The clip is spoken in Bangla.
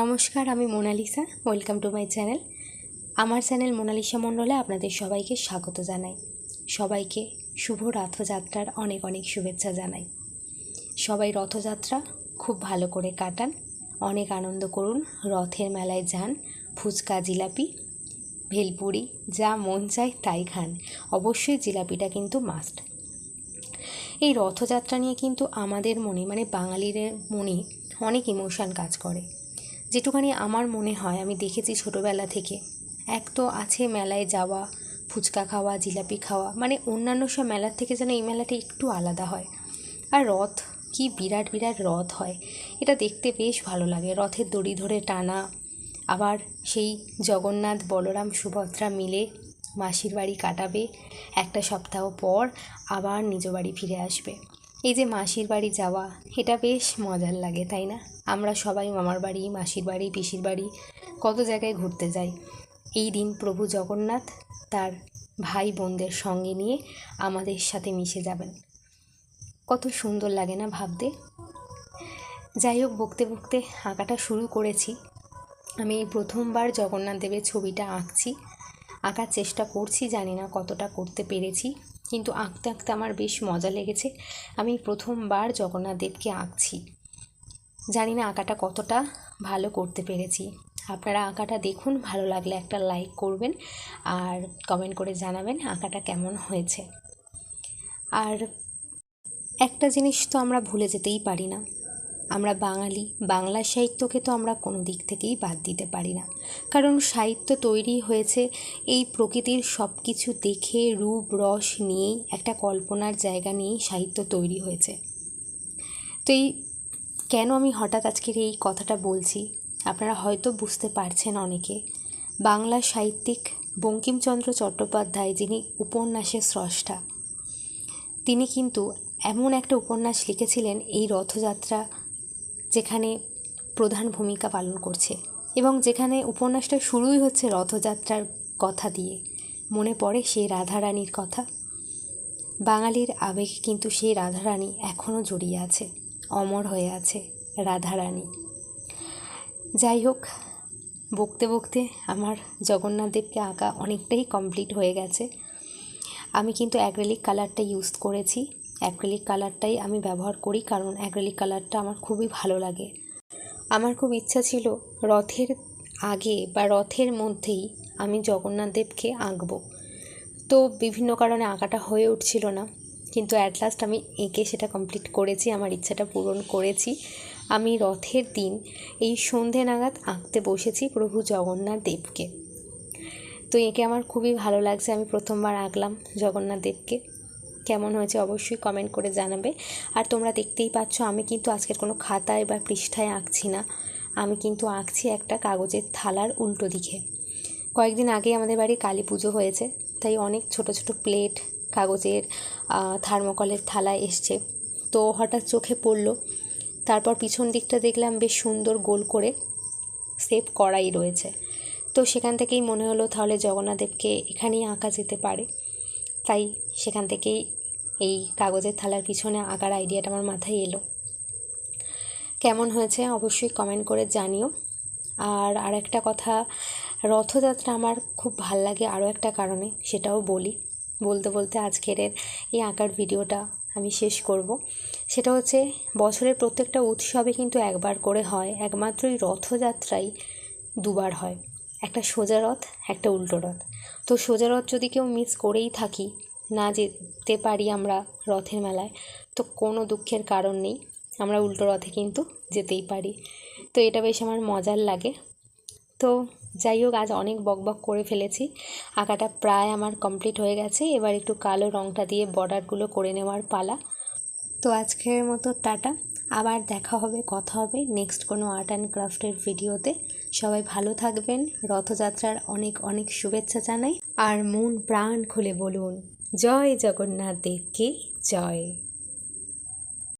নমস্কার, আমি Monalisa. Welcome to my channel আমার চ্যানেল মোনালিসা মণ্ডলে আপনাদের সবাইকে স্বাগত জানাই। সবাইকে শুভ রথযাত্রার অনেক অনেক শুভেচ্ছা জানাই। সবাই রথযাত্রা খুব ভালো করে কাটান, অনেক আনন্দ করুন, রথের মেলায় যান, ফুচকা, জিলাপি, ভেলপুরি, যা মন চায় তাই খান। অবশ্যই জিলাপিটা কিন্তু মাস্ট এই রথযাত্রা নিয়ে কিন্তু আমাদের মনে মানে বাঙালিদের মনে অনেক ইমোশান কাজ করে। যেটুখানি আমার মনে হয়, আমি দেখেছি ছোটোবেলা থেকে। এক তো আছে মেলায় যাওয়া, ফুচকা খাওয়া, জিলাপি খাওয়া মানে অন্যান্য সব মেলার থেকে যেন এই মেলাটা একটু আলাদা হয়। আর রথ, কি বিরাট বিরাট রথ হয়। এটা দেখতে বেশ ভালো লাগে। রথের দড়ি ধরে টানা, আবার সেই জগন্নাথ, বলরাম, সুভদ্রা মিলে মাসির বাড়ি কাটাবে। একটা সপ্তাহ পর আবার নিজ বাড়ি ফিরে আসবে। এই যে মাসির বাড়ি যাওয়া, এটা বেশ মজার লাগে, তাই না? আমরা সবাই মামার বাড়ি, মাসির বাড়ি, পিসির বাড়ি কত জায়গায় ঘুরতে যাই। এই দিন প্রভু জগন্নাথ তার ভাই বোনদের সঙ্গে নিয়ে আমাদের সাথে মিশে যাবেন। কত সুন্দর লাগে না ভাবতে? যাই হোক, বকতে বকতে আঁকাটা শুরু করেছি। আমি এই প্রথমবার জগন্নাথ দেবের ছবিটা আঁকছি। আঁকার চেষ্টা করছি, জানি না কতটা করতে পেরেছি। কিন্তু আঁকতে আঁকতে আমার বেশ মজা লেগেছে। আমি প্রথমবার জগন্নাথ দেবকে আঁকছি। জানি না আঁকাটা কতটা ভালো করতে পেরেছি। আপনারা আঁকাটা দেখুন, ভালো লাগলে একটা লাইক করবেন আর কমেন্ট করে জানাবেন আঁকাটা কেমন হয়েছে। আর একটা জিনিস তো আমরা ভুলে যেতেই পারি না। আমরা বাঙালি, বাংলা সাহিত্যকে তো আমরা কোনো দিক থেকেই বাদ দিতে পারি না। কারণ সাহিত্য তৈরি হয়েছে এই প্রকৃতির সব কিছু দেখে, রূপ, রস নিয়েই একটা কল্পনার জায়গা নিয়েই সাহিত্য তৈরি হয়েছে। তো এই কেন আমি হঠাৎ আজকের এই কথাটা বলছি? আপনারা হয়তো বুঝতে পারছেন অনেকে। বাংলা সাহিত্যিক বঙ্কিমচন্দ্র চট্টোপাধ্যায়, যিনি উপন্যাসের স্রষ্টা, তিনি কিন্তু এমন একটা উপন্যাস লিখেছিলেন, এই রথযাত্রা যেখানে প্রধান ভূমিকা পালন করছে এবং যেখানে উপন্যাসটা শুরুই হচ্ছে রথযাত্রার কথা দিয়ে। মনে পড়ে সেই রাধারানীর কথা। বাঙালির আবেগে কিন্তু সেই রাধারানী এখনও জড়িয়ে আছে, অমর হয়ে আছে রাধারানী। যাই হোক, বকতে বকতে আমার জগন্নাথ দেবকে আঁকা অনেকটাই কমপ্লিট হয়ে গেছে। আমি কিন্তু অ্যাক্রেলিক কালারটা ইউজ করেছি। অ্যাক্রেলিক কালারটাই আমি ব্যবহার করি কারণ অ্যাক্রেলিক কালারটা আমার খুবই ভালো লাগে। আমার খুব ইচ্ছা ছিল রথের আগে বা রথের মধ্যেই আমি জগন্নাথ দেবকে আঁকবো। তো বিভিন্ন কারণে আঁকাটা হয়ে উঠছিল না, কিন্তু অ্যাট লাস্ট আমি এঁকে সেটা কমপ্লিট করেছি, আমার ইচ্ছাটা পূরণ করেছি। আমি রথের দিন এই সন্ধে নাগাদ আঁকতে বসেছি প্রভু জগন্নাথ দেবকে। তো এঁকে আমার খুবই ভালো লাগছে, আমি প্রথমবার আঁকলাম জগন্নাথ দেবকে। কেমন হয়েছে অবশ্যই কমেন্ট করে জানাবে। আর তোমরা দেখতেই পাচ্ছ, আমি কিন্তু আজকের কোনো খাতায় বা পৃষ্ঠায় আঁকছি না। আমি কিন্তু আঁকছি একটা কাগজের থালার উল্টো দিকে। কয়েকদিন আগে আমাদের বাড়ি কালী পুজো হয়েছে, তাই অনেক ছোট ছোট প্লেট কাগজের থার্মোকলের থালা এসছে। তো হঠাৎ চোখে পড়ল, তারপর পিছন দিকটা দেখলাম বেশ সুন্দর গোল করে সেপ করাই রয়েছে। তো সেখান থেকেই মনে হলো তাহলে জগন্নাথদেবকে এখানেই আঁকা যেতে পারে। তাই সেখান থেকেই এই কাগজের থালার পিছনে আঁকার আইডিয়াটা আমার মাথায় এলো। কেমন হয়েছে অবশ্যই কমেন্ট করে জানিও। আর আর একটা কথা, রথযাত্রা আমার খুব ভালো লাগে আরও একটা কারণে, সেটাও বলি। বলতে বলতে আজকের এই আঁকার ভিডিওটা আমি শেষ করব। সেটা হচ্ছে, বছরের প্রত্যেকটা উৎসবে কিন্তু একবার করে হয়, একমাত্রই রথযাত্রাই দুবার হয়। একটা সোজা রথ, একটা উল্টো রথ। তো সোজা রথ যদি কেউ মিস করেই থাকি, না যেতে পারি আমরা রথের মেলায়, তো কোনো দুঃখের কারণ নেই, আমরা উল্টো রথে কিন্তু যেতেই পারি। তো এটা বেশ আমার মজার লাগে। তো যাই হোক, আজ অনেক বকবক করে ফেলেছি। আঁকাটা প্রায় আমার কমপ্লিট হয়ে গেছে। এবার একটু কালো রঙটা দিয়ে বর্ডারগুলো করে নেওয়ার পালা। তো আজকের মতো টাটা। আবার দেখা হবে, কথা হবে নেক্সট কোনো আর্ট অ্যান্ড ক্রাফটের ভিডিওতে সবাই ভালো থাকবেন। রথযাত্রার অনেক অনেক শুভেচ্ছা জানাই। আর মন, প্রাণ খুলে বলুন, জয় জগন্নাথ দেবকে জয়।